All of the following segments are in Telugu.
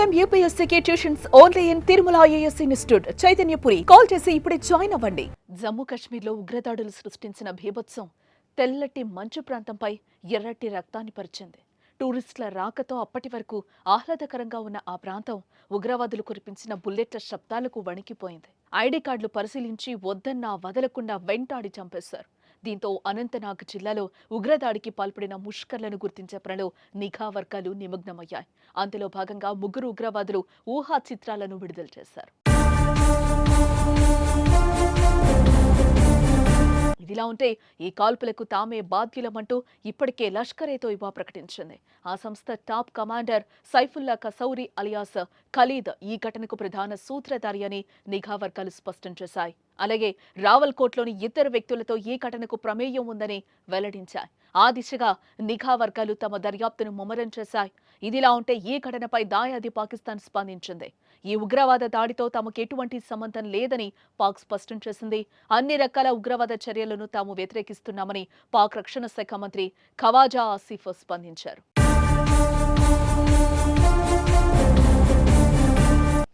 Time యూపీఎస్సీకి tuitions only in Tirumala IAS institute Chaitanyapuri call చేసి ఇప్పుడే జాయిన్ అవ్వండి. జమ్మూ కాశ్మీర్లో ఉగ్రదాడులు సృష్టించిన భీభత్సం తెల్లటి మంచు ప్రాంతంపై ఎర్రటి రక్తాన్ని పరిచింది. టూరిస్టుల రాకతో అప్పటి వరకు ఆహ్లాదకరంగా ఉన్న ఆ ప్రాంతం ఉగ్రవాదులు కురిపించిన బుల్లెట్ల శబ్దాలకు వణికిపోయింది. ఐడి కార్డులు పరిశీలించి వద్దన్నా వదలకుండా వెంటాడి చంపేశారు. దీంతో అనంతనాగ్ జిల్లాలో ఉగ్రదాడికి పాల్పడిన ముష్కర్లను గుర్తించే పనిలో నిఘా వర్గాలు నిమగ్నమయ్యాయి. అందులో భాగంగా ముగ్గురు ఉగ్రవాదులు ఊహా చిత్రాలను విడుదల చేశారు. ఇదిలా ఉంటే ఈ కాల్పులకు తామే బాధ్యులమంటూ ఇప్పటికే లష్కర్ ఏ తోయిబా ప్రకటించింది. ఆ సంస్థ top commander Saifullah Kasuri alias Khalid ఈ ఘటనకు ప్రధాన సూత్రధారి అని నిఘా వర్గాలు స్పష్టం చేశాయి. అలాగే రావల్కోట్లోని ఇద్దరు వ్యక్తులతో ఈ ఘటనకు ప్రమేయం ఉందని వెల్లడించాయి. ఆ దిశగా నిఘా వర్గాలు తమ దర్యాప్తును ముమ్మరం చేశాయి. ఇదిలా ఉంటే ఈ ఘటనపై దాయాది పాకిస్తాన్ స్పందించింది. ఈ ఉగ్రవాద దాడితో తమకు ఎటువంటి సంబంధం లేదని పాక్ స్పష్టం చేసింది. అన్ని రకాల ఉగ్రవాద చర్యలను తాము వ్యతిరేకిస్తున్నామని పాక్ రక్షణ శాఖ మంత్రి ఖవాజా ఆసిఫ్ స్పందించారు.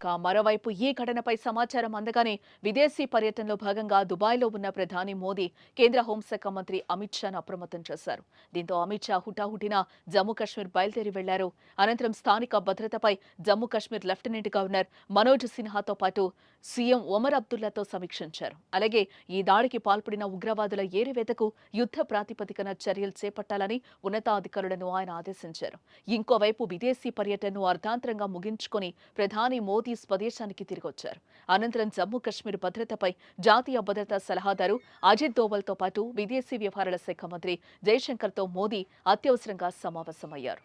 ఇక మరోవైపు ఈ ఘటనపై సమాచారం అందగానే విదేశీ పర్యటనలో భాగంగా దుబాయ్లో ఉన్న ప్రధాని మోదీ కేంద్ర హోంశాఖ మంత్రి అమిత్ షాను అప్రమత్తం చేశారు. దీంతో అమిత్ షా హుటాహుటిన జమ్మూ కాశ్మీర్ బయలుదేరి వెళ్ళారు. అనంతరం స్థానిక భద్రతపై జమ్మూ కాశ్మీర్ లెఫ్టినెంట్ గవర్నర్ మనోజ్ సిన్హాతో పాటు సీఎం ఒమర్ అబ్దుల్లాతో సమీక్షించారు. అలాగే ఈ దాడికి పాల్పడిన ఉగ్రవాదుల ఏరివేతకు యుద్ధ ప్రాతిపదికన చర్యలు చేపట్టాలని ఉన్నతాధికారులను ఆయన ఆదేశించారు. ఇంకోవైపు విదేశీ పర్యటనను అర్ధాంతరంగా ముగించుకొని ప్రధాని మోదీ స్వదేశానికి తిరిగొచ్చారు. అనంతరం జమ్మూ కశ్మీర్ భద్రతపై జాతీయ భద్రతా సలహాదారు అజిత్ దోవల్తో పాటు విదేశీ వ్యవహారాల శాఖ మంత్రి జయశంకర్తో మోదీ అత్యవసరంగా సమావేశమయ్యారు.